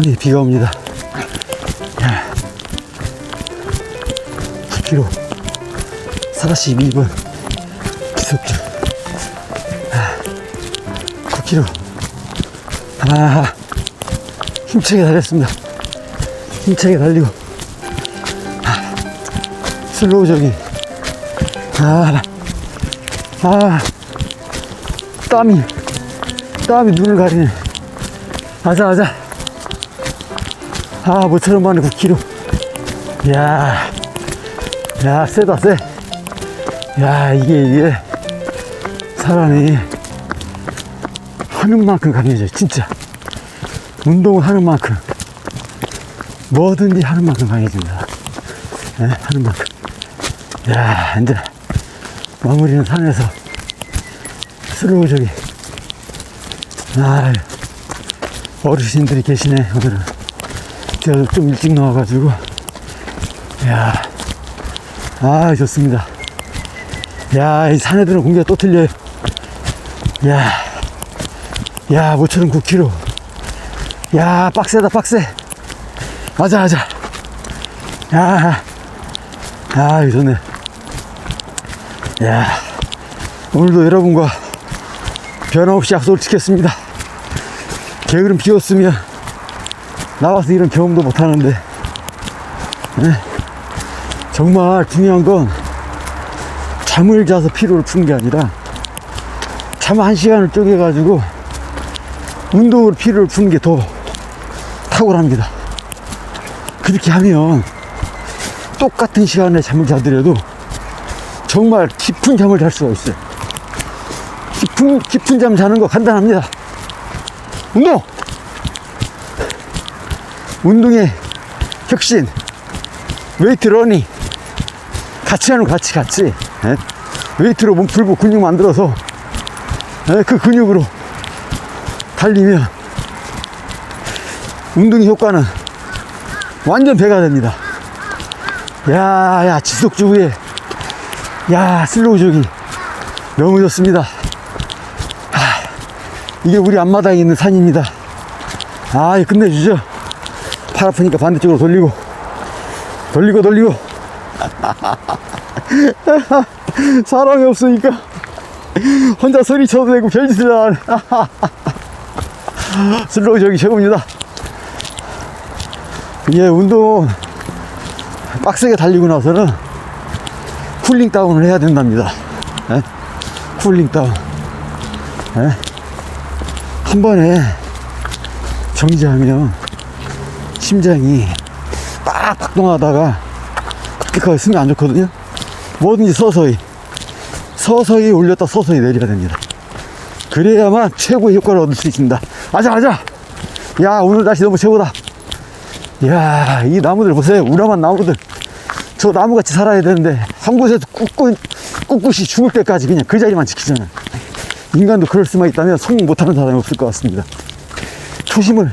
땀이 비가 옵니다. 9km 42분 기속주. 9km 아 힘차게 달렸습니다. 힘차게 달리고. 아, 슬로우 저기. 아, 아 땀이 땀이 눈을 가리네. 아자 아자 아 모처럼 만에 9km 이야 야 세다 세 야 이게 이게 사람이 하는 만큼 강해져 진짜. 운동을 하는 만큼. 뭐든지 하는 만큼 강해집니다. 예, 하는 만큼. 야 이제 마무리는 산에서 슬로우 저기. 아 어르신들이 계시네 오늘은 제가 좀 일찍 나와가지고 야, 아 좋습니다. 야, 이 산에 드는 공기가 또 틀려요. 야, 야, 모처럼 9km. 야, 빡세다, 빡세. 맞아, 맞아. 야, 아, 이거 좋네. 야, 오늘도 여러분과 변함없이 약속을 지켰습니다. 게으름 피웠으면 나와서 이런 경험도 못 하는데, 네. 정말 중요한 건 잠을 자서 피로를 푸는 게 아니라 잠 한 시간을 쪼개 가지고 운동으로 피로를 푸는 게 더 탁월합니다. 그렇게 하면 똑같은 시간에 잠을 자더라도 정말 깊은 잠을 잘 수가 있어요. 깊은, 깊은 잠 자는 거 간단합니다. 운동! 운동의 혁신, 웨이트 러닝. 같이 하는 거 같이 같이 예? 웨이트로 몸 풀고 근육 만들어서 예? 그 근육으로 달리면 운동의 효과는 완전 배가 됩니다 야 야 지속주구에 야 슬로우 조기 너무 좋습니다 아, 이게 우리 앞마당에 있는 산입니다 아 이거 끝내주죠 팔 아프니까 반대쪽으로 돌리고 돌리고 돌리고 사람이 없으니까 혼자 소리 쳐도 되고 별짓을 안 해. 슬로우 저기 최고입니다. 이게 운동 빡세게 달리고 나서는 쿨링 다운을 해야 된답니다. 예? 쿨링 다운. 예? 한 번에 정지하면 심장이 빡 박동하다가 그렇게 쓰면 안 좋거든요. 뭐든지 서서히 서서히 올렸다 서서히 내려야 됩니다. 그래야만 최고의 효과를 얻을 수 있습니다. 아자 아자. 야 오늘 날씨 너무 최고다. 야이 나무들 보세요. 우람한 나무들. 저 나무 같이 살아야 되는데 한 곳에서 꿋꿋 꿋꿋이 죽을 때까지 그냥 그 자리만 지키잖아요. 인간도 그럴 수만 있다면 성공 못하는 사람이 없을 것 같습니다. 초심을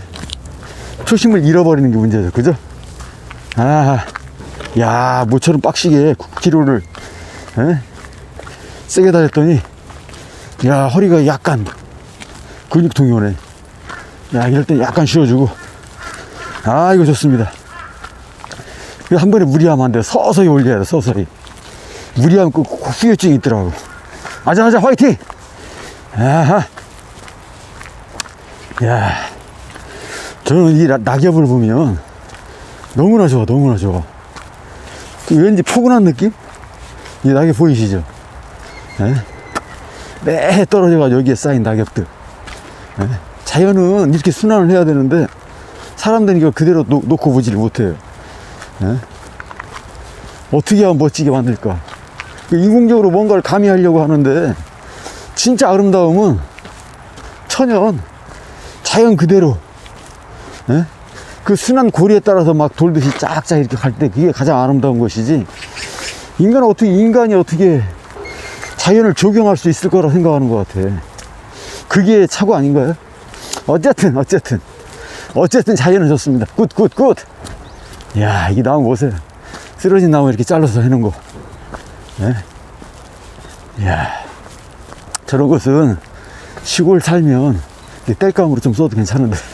초심을 잃어버리는 게 문제죠. 그죠? 아, 야, 모처럼 빡시게 9kg를 세게 달렸더니 야 허리가 약간 근육통이 오네. 야 이럴 때 약간 쉬어주고 아 이거 좋습니다. 이거 한 번에 무리하면 안 돼. 서서히 올려야 돼. 서서히. 무리하면 그 후유증이 있더라고. 아자 아자 화이팅! 아하. 야, 저는 이 나- 낙엽을 보면 너무나 좋아, 너무나 좋아. 그 왠지 포근한 느낌? 이 낙엽 보이시죠? 예? 매해 떨어져가지고 여기에 쌓인 낙엽들. 예? 자연은 이렇게 순환을 해야 되는데 사람들은 이걸 그대로 놓, 놓고 보지를 못해요. 예? 어떻게 하면 멋지게 만들까? 그 인공적으로 뭔가를 가미하려고 하는데 진짜 아름다움은 천연 자연 그대로 예? 그 순한 고리에 따라서 막 돌듯이 쫙쫙 이렇게 갈 때 그게 가장 아름다운 것이지 인간은 어떻게 인간이 어떻게 자연을 조경할 수 있을 거라 생각하는 것 같아 그게 차고 아닌가요? 어쨌든 어쨌든 어쨌든 자연은 좋습니다 굿굿굿 야, 이 나무 보세요. 쓰러진 나무 이렇게 잘라서 해놓은 거. 예? 이야, 저런 것은 시골 살면 이 땔감으로 좀 써도 괜찮은데.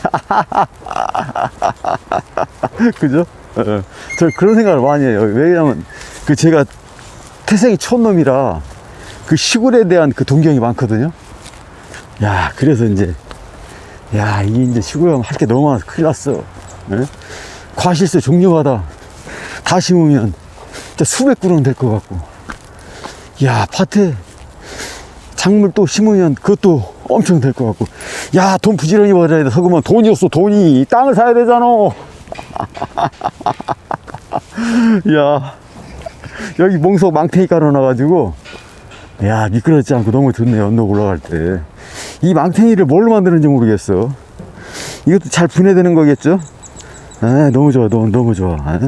그죠? 어, 어. 저 그런 생각을 많이 해요. 왜냐면 그 제가 태생이 촌놈이라 그 시골에 대한 그 동경이 많거든요. 야, 그래서 이제, 야, 이게 이제 시골에 가면 할 게 너무 많아서 큰일 났어. 예? 과실수 종류마다 다 심으면 진짜 수백 그루는 될것 같고. 야, 밭에 작물 또 심으면 그것도 엄청 될 것 같고. 야, 돈 부지런히 벌어야 돼. 서그면 돈이 없어, 돈이. 땅을 사야 되잖아. 야, 여기 몽석 망태기 깔아놔가지고, 야, 미끄러지지 않고 너무 좋네, 언덕 올라갈 때. 이 망탱이를 뭘로 만드는지 모르겠어. 이것도 잘 분해되는 거겠죠? 아, 너무 좋아, 너무, 너무 좋아. 아?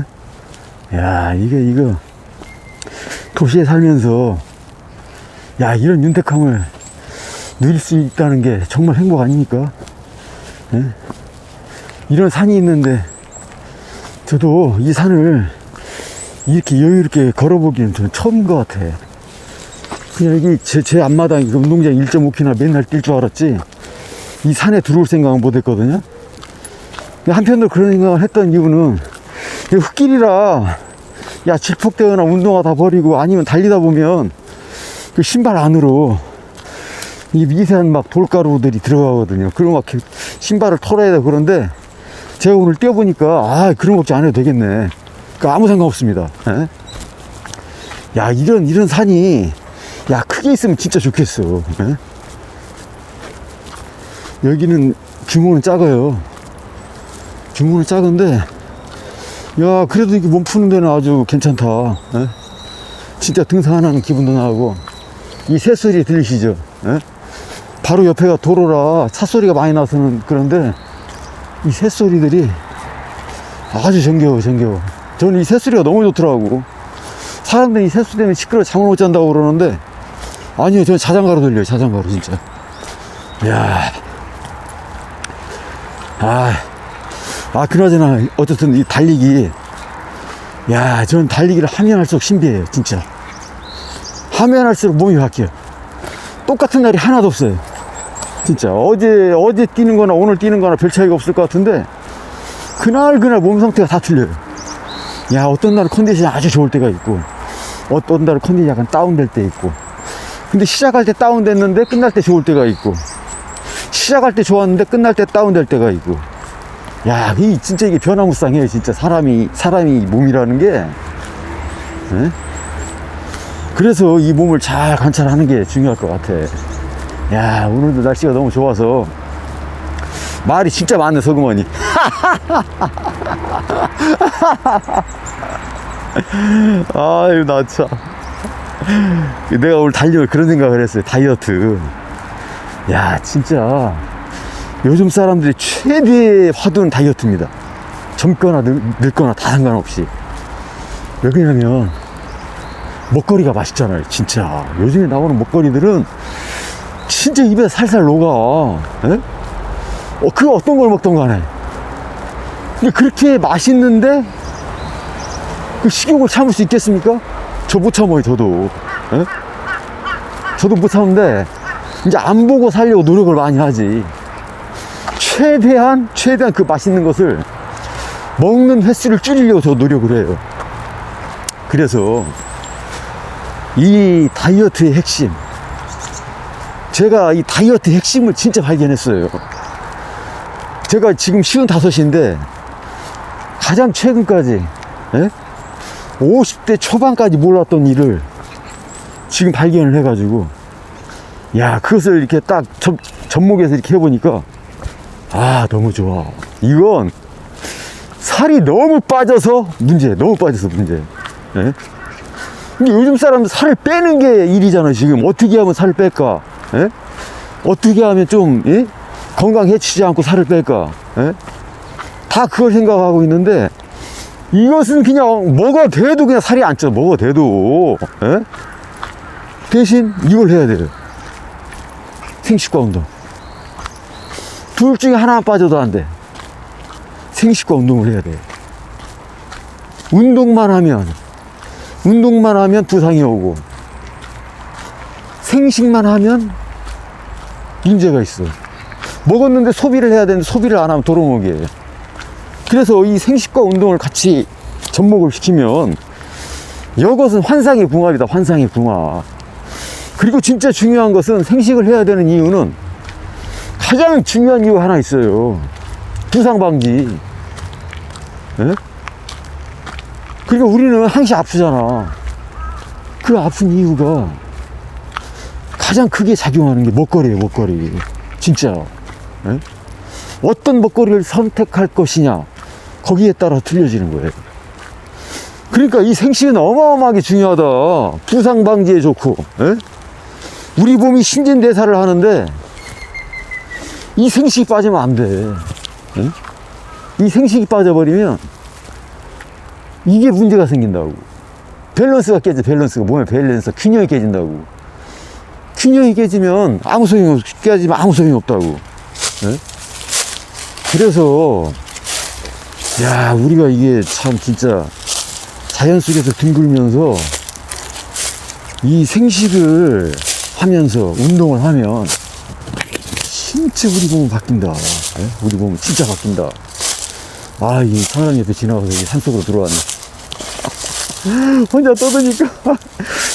야, 이게, 이거, 도시에 살면서, 야, 이런 윤택함을 누릴 수 있다는 게 정말 행복 아닙니까? 예? 이런 산이 있는데, 저도 이 산을 이렇게 여유롭게 걸어보기는 저는 처음인 것 같아. 그냥 여기 제, 제 앞마당 운동장 1.5km 맨날 뛸 줄 알았지 이 산에 들어올 생각은 못 했거든요 한편으로 그런 생각을 했던 이유는 이 흙길이라 야 질퍽대거나 운동하다 버리고 아니면 달리다 보면 그 신발 안으로 이 미세한 막 돌가루들이 들어가거든요 그리고 막 신발을 털어야 되고 그런데 제가 오늘 뛰어보니까 아 그런 걱정 안 해도 되겠네 그 아무 상관 없습니다 예? 야 이런 이런 산이 야 크게 있으면 진짜 좋겠어 예? 여기는 규모는 작아요 규모는 작은데 야 그래도 이게 몸 푸는 데는 아주 괜찮다 예? 진짜 등산하는 기분도 나고 이 새소리 들리시죠 예? 바로 옆에가 도로라 차 소리가 많이 나서는 그런데 이 새소리들이 아주 정겨워 정겨워 저는 이 새소리가 너무 좋더라고 사람들이 이 새소리 때문에 시끄러워 잠을 못 잔다고 그러는데 아니요, 저는 자장가로 들려요, 자장가로, 진짜. 이야. 아, 아, 그나저나, 어쨌든 이 달리기, 야, 저는 달리기를 하면 할수록 신비해요, 진짜. 하면 할수록 몸이 바뀌어요. 똑같은 날이 하나도 없어요. 진짜. 어제, 어제 뛰는 거나 오늘 뛰는 거나 별 차이가 없을 것 같은데, 그날, 그날 몸 상태가 다 틀려요. 야, 어떤 날은 컨디션이 아주 좋을 때가 있고, 어떤 날은 컨디션이 약간 다운될 때 있고, 근데 시작할 때 다운됐는데 끝날 때 좋을 때가 있고 시작할 때 좋았는데 끝날 때 다운될 때가 있고 야, 이 진짜 이게 변화무쌍해요. 진짜 사람이 사람이 몸이라는 게. 예? 그래서 이 몸을 잘 관찰하는 게 중요할 것 같아. 야, 오늘도 날씨가 너무 좋아서 말이 진짜 많네, 서금원이. 아유, 나 참. 내가 오늘 달려 그런 생각을 했어요. 다이어트. 야, 진짜. 요즘 사람들이 최대의 화두는 다이어트입니다. 젊거나 늙, 늙거나 다 상관없이. 왜 그러냐면, 먹거리가 맛있잖아요. 진짜. 요즘에 나오는 먹거리들은 진짜 입에 살살 녹아. 에? 어, 그 어떤 걸 먹던 간에. 근데 그렇게 맛있는데, 그 식욕을 참을 수 있겠습니까? 저 못 참아요, 저도. 에? 저도 못 참는데, 이제 안 보고 살려고 노력을 많이 하지. 최대한, 최대한 그 맛있는 것을 먹는 횟수를 줄이려고 저 노력을 해요. 그래서, 이 다이어트의 핵심. 제가 이 다이어트 핵심을 진짜 발견했어요. 제가 지금 쉬운 다섯인데, 가장 최근까지, 에? 50대 초반까지 몰랐던 일을 지금 발견을 해가지고, 야, 그것을 이렇게 딱 접, 접목해서 이렇게 해보니까, 아, 너무 좋아. 이건 살이 너무 빠져서 문제, 너무 빠져서 문제. 예? 근데 요즘 사람들 살을 빼는 게 일이잖아, 지금. 어떻게 하면 살을 뺄까? 예? 어떻게 하면 좀, 예? 건강 해치지 않고 살을 뺄까? 예? 다 그걸 생각하고 있는데, 이것은 그냥 먹어 대도 그냥 살이 안 쪄. 먹어 대도. 예? 대신 이걸 해야 돼요. 생식과 운동. 둘 중에 하나만 빠져도 안 돼. 생식과 운동을 해야 돼. 운동만 하면, 운동만 하면 부상이 오고, 생식만 하면 문제가 있어. 먹었는데 소비를 해야 되는데 소비를 안 하면 도로먹이에요. 그래서 이 생식과 운동을 같이 접목을 시키면 이것은 환상의 궁합이다, 환상의 궁합. 그리고 진짜 중요한 것은 생식을 해야 되는 이유는 가장 중요한 이유 하나 있어요. 부상 방지. 예? 그러니까 우리는 항시 아프잖아. 그 아픈 이유가 가장 크게 작용하는 게 먹거리예요, 먹거리. 진짜. 예? 어떤 먹거리를 선택할 것이냐, 거기에 따라 틀려지는 거예요. 그러니까 이 생식은 어마어마하게 중요하다. 부상 방지에 좋고, 예? 우리 몸이 신진대사를 하는데, 이 생식이 빠지면 안 돼. 예? 이 생식이 빠져버리면, 이게 문제가 생긴다고. 밸런스가 깨져, 밸런스가. 몸의 밸런스, 균형이 깨진다고. 균형이 깨지면 아무 소용이 없, 깨지면 아무 소용이 없다고. 예? 그래서, 야, 우리가 이게 참 진짜 자연 속에서 뒹굴면서 이 생식을 하면서 운동을 하면 진짜 우리 몸은 바뀐다. 예? 우리 몸은 진짜 바뀐다. 아, 이 사람 옆에 지나가서 이게 산속으로 들어왔네. 혼자 떠드니까.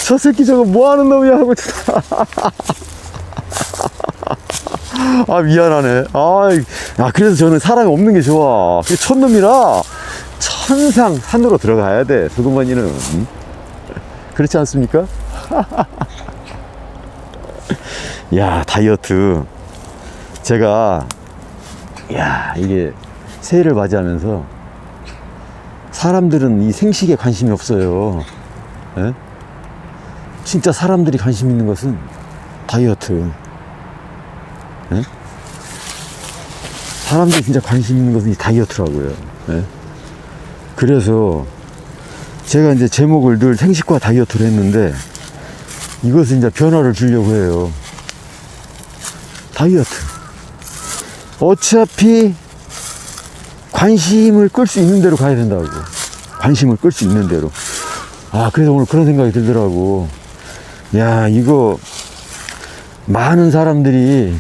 저 새끼 저거 뭐 하는 놈이야 하고 아 미안하네. 아, 아 그래서 저는 사람이 없는 게 좋아. 그 촌놈이라 천상 산으로 들어가야 돼 소금만이는. 음? 그렇지 않습니까? 야 다이어트. 제가 야 이게 새해를 맞이하면서 사람들은 이 생식에 관심이 없어요. 예? 진짜 사람들이 관심 있는 것은 다이어트. 예? 사람들이 진짜 관심 있는 것은 이 다이어트라고요. 예? 그래서 제가 이제 제목을 늘 생식과 다이어트로 했는데 이것은 이제 변화를 주려고 해요. 다이어트. 어차피 관심을 끌 수 있는 대로 가야 된다고. 관심을 끌 수 있는 대로. 아, 그래서 오늘 그런 생각이 들더라고. 야, 이거, 많은 사람들이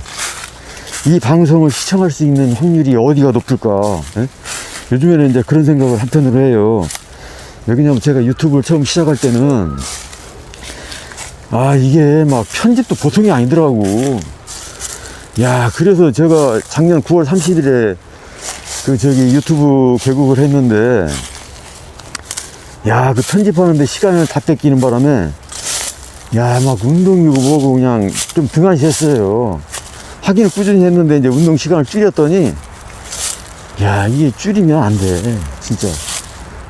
이 방송을 시청할 수 있는 확률이 어디가 높을까. 예? 요즘에는 이제 그런 생각을 한편으로 해요. 왜냐면 제가 유튜브를 처음 시작할 때는, 아, 이게 막 편집도 보통이 아니더라고. 야, 그래서 제가 작년 9월 30일에 그 저기 유튜브 개국을 했는데 야 그 편집하는데 시간을 다 뺏기는 바람에 야 막 운동이고 뭐고 그냥 좀 등한시 했어요. 하기는 꾸준히 했는데 이제 운동 시간을 줄였더니 야 이게 줄이면 안 돼 진짜.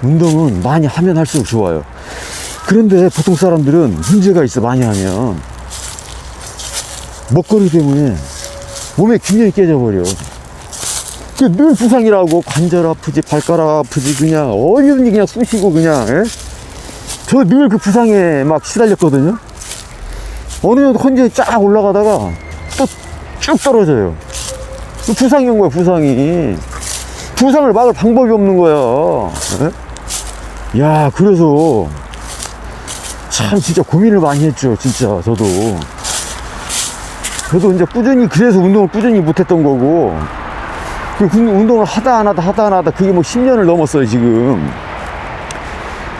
운동은 많이 하면 할수록 좋아요. 그런데 보통 사람들은 문제가 있어 많이 하면. 먹거리 때문에 몸에 균형이 깨져버려. 그 늘 부상이라고 관절 아프지 발가락 아프지 그냥 어디든지 그냥 쑤시고 그냥 예? 저늘 그 부상에 막 시달렸거든요. 어느 정도 컨디션이 쫙 올라가다가 또 쭉 떨어져요. 그 부상이 온 거야 부상이. 부상을 막을 방법이 없는 거야. 예? 야 그래서 참 진짜 고민을 많이 했죠 진짜 저도. 저도 이제 꾸준히 그래서 운동을 꾸준히 못했던 거고 그 군- 운동을 하다 안 하다 하다 안 하다 그게 뭐 10년을 넘었어요 지금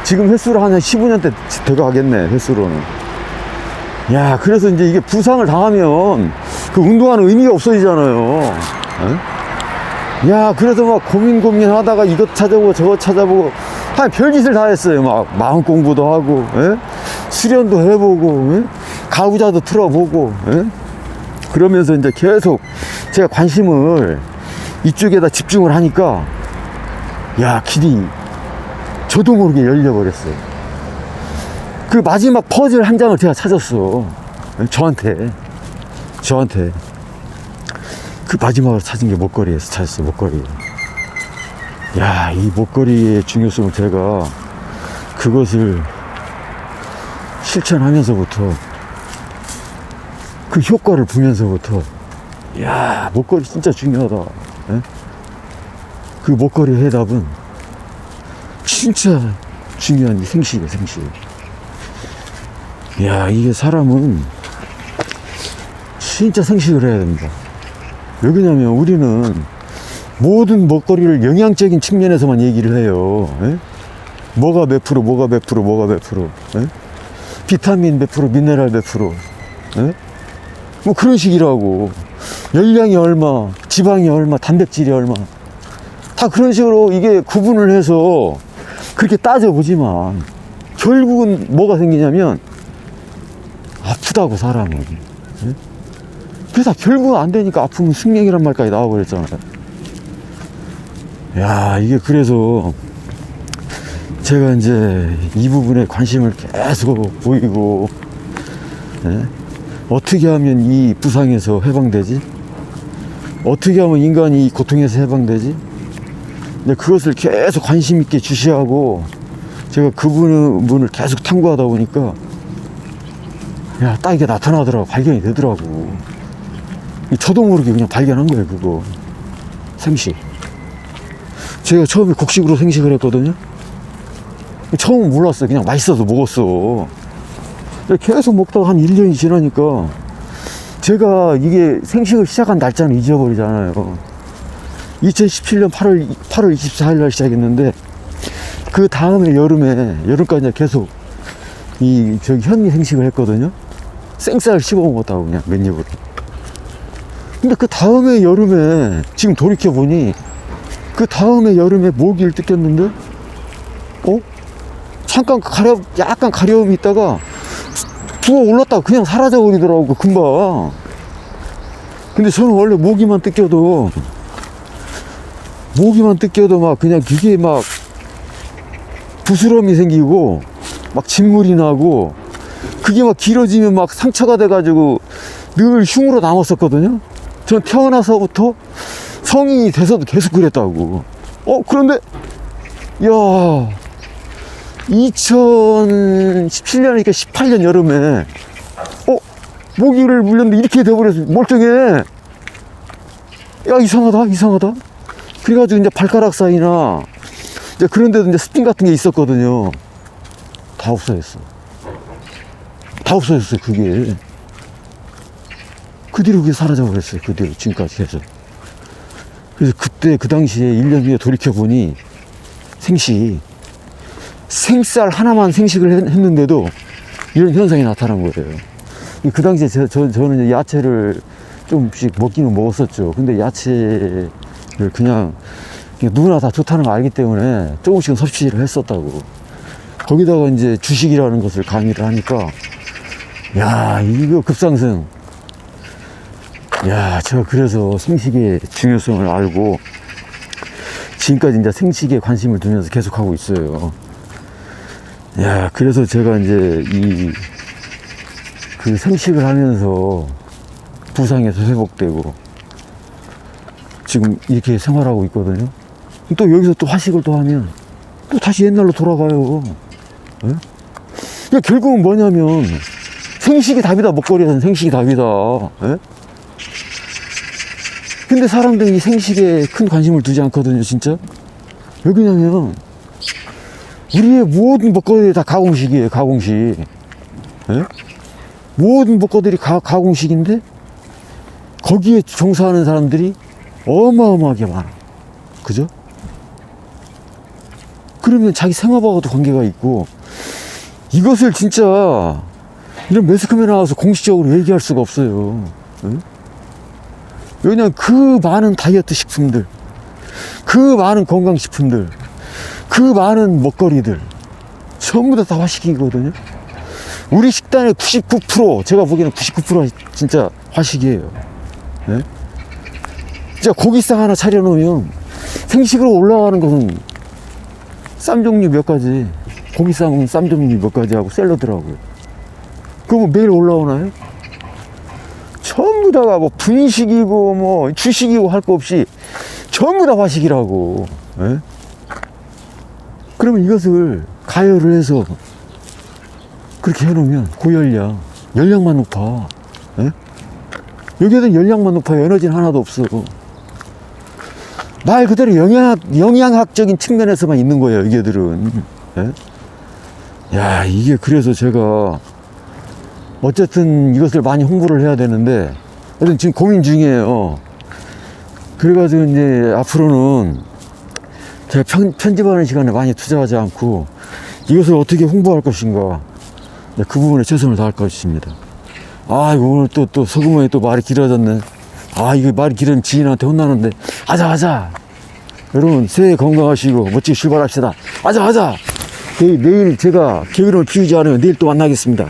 지금 횟수로 한 15년대 돼가겠네 횟수로는 야 그래서 이제 이게 부상을 당하면 그 운동하는 의미가 없어지잖아요 에? 야 그래서 막 고민 고민 하다가 이것 찾아보고 저것 찾아보고 한 별짓을 다 했어요 막 마음 공부도 하고 에? 수련도 해보고 에? 가부자도 틀어보고 에? 그러면서 이제 계속 제가 관심을 이쪽에다 집중을 하니까 야 길이 저도 모르게 열려버렸어요. 그 마지막 퍼즐 한 장을 제가 찾았어. 저한테. 저한테. 그 마지막으로 찾은 게 목걸이에서 찾았어요 목걸이. 야 이 목걸이의 중요성을 제가 그것을 실천하면서부터 그 효과를 보면서부터 야 목걸이 진짜 중요하다 예? 그 목걸이 해답은 진짜 중요한 이 생식이야 생식 야 이게 사람은 진짜 생식을 해야 됩니다. 왜냐면 우리는 모든 먹거리를 영양적인 측면에서만 얘기를 해요. 예? 뭐가 몇 프로, 뭐가 몇 프로, 뭐가 몇 프로. 예? 비타민 몇 프로, 미네랄 몇 프로. 예? 뭐 그런 식이라고. 열량이 얼마, 지방이 얼마, 단백질이 얼마. 다 그런 식으로 이게 구분을 해서 그렇게 따져보지만 결국은 뭐가 생기냐면 아프다고 사람은. 예? 그래서 결국 안 되니까 아프면 승명이란 말까지 나와버렸잖아요. 야, 이게 그래서 제가 이제 이 부분에 관심을 계속 보이고, 예? 어떻게 하면 이 부상에서 해방되지? 어떻게 하면 인간이 이 고통에서 해방되지? 근데 그것을 계속 관심 있게 주시하고, 제가 그 부분을 계속 탐구하다 보니까, 야, 딱 이게 나타나더라고. 발견이 되더라고. 저도 모르게 그냥 발견한 거예요, 그거. 생식. 제가 처음에 곡식으로 생식을 했거든요. 처음은 몰랐어요. 그냥 맛있어서 먹었어. 계속 먹다가 한 1년이 지나니까 제가 이게 생식을 시작한 날짜는 잊어버리잖아요. 2017년 8월, 8월 24일 날 시작했는데 그 다음에 여름에, 여름까지 계속 이, 저기 현미 생식을 했거든요. 생쌀 씹어 먹었다고 그냥 몇 입으로. 근데 그 다음에 여름에 지금 돌이켜보니 그 다음에 여름에 모기를 뜯겼는데 어? 잠깐 가려 약간 가려움이 있다가 부어 올랐다가 그냥 사라져 버리더라고 금방 근데 저는 원래 모기만 뜯겨도 모기만 뜯겨도 막 그냥 그게 막 부스럼이 생기고 막 진물이 나고 그게 막 길어지면 막 상처가 돼가지고 늘 흉으로 남았었거든요 전 태어나서부터 성인이 돼서도 계속 그랬다고. 어, 그런데, 야 2017년이니까 18년 여름에, 어, 모기를 물렸는데 이렇게 돼버려서 멀쩡해. 야, 이상하다, 이상하다. 그래가지고 이제 발가락 사이나, 이제 그런 데도 이제 스핀 같은 게 있었거든요. 다 없어졌어. 다 없어졌어요, 그게. 그 뒤로 그게 사라져 버렸어요. 그 뒤로 지금까지 계속. 그래서 그때 그 당시에 1년 뒤에 돌이켜보니 생식, 생쌀 하나만 생식을 했- 했는데도 이런 현상이 나타난 거예요. 그 당시에 저, 저, 저는 야채를 조금씩 먹기는 먹었었죠. 근데 야채를 그냥, 누구나 다 좋다는 걸 알기 때문에 조금씩은 섭취를 했었다고. 거기다가 이제 주식이라는 것을 강의를 하니까, 야, 이거 급상승. 야, 제가 그래서 생식의 중요성을 알고 지금까지 이제 생식에 관심을 두면서 계속 하고 있어요. 야, 그래서 제가 이제 이 그 생식을 하면서 부상에서 회복되고 지금 이렇게 생활하고 있거든요. 또 여기서 또 화식을 또 하면 또 다시 옛날로 돌아가요. 예? 그러니까 결국은 뭐냐면 생식이 답이다. 먹거리에서는 생식이 답이다. 예? 근데 사람들이 이 생식에 큰 관심을 두지 않거든요, 진짜. 왜 그러냐면, 우리의 모든 먹거리들이 다 가공식이에요, 가공식. 예? 모든 먹거리들이 가, 가공식인데, 거기에 종사하는 사람들이 어마어마하게 많아. 그죠? 그러면 자기 생업하고도 관계가 있고, 이것을 진짜, 이런 매스컴에 나와서 공식적으로 얘기할 수가 없어요. 예? 왜냐면 그 많은 다이어트 식품들, 그 많은 건강식품들, 그 많은 먹거리들, 전부 다, 다 화식이거든요. 우리 식단의 99%, 제가 보기에는 99%가 진짜 화식이에요. 네? 진짜 고기상 하나 차려놓으면 생식으로 올라가는 것은 쌈 종류 몇 가지, 고기상은 쌈 종류 몇 가지 하고 샐러드라고요. 뭐 매일 올라오나요? 전부 다가 뭐 분식이고 뭐 주식이고 할 거 없이 전부 다 화식이라고. 예? 그러면 이것을 가열을 해서 그렇게 해놓으면 고열량, 열량만 높아. 예? 여기에는 열량만 높아요. 에너지는 하나도 없어. 말 그대로 영양, 영양학적인 측면에서만 있는 거예요. 이게들은. 예? 야, 이게 그래서 제가 어쨌든 이것을 많이 홍보를 해야 되는데 하여튼 지금 고민 중이에요. 그래가지고 이제 앞으로는 제가 편, 편집하는 시간에 많이 투자하지 않고 이것을 어떻게 홍보할 것인가 네, 그 부분에 최선을 다할 것입니다. 아, 이거 오늘 또, 또, 소금에 또 말이 길어졌네. 아, 이거 말이 길은 지인한테 혼나는데. 하자, 하자. 여러분, 새해 건강하시고 멋지게 출발합시다. 하자. 내- 내일 제가 게으름을 피우지 않으면 내일 또 만나겠습니다.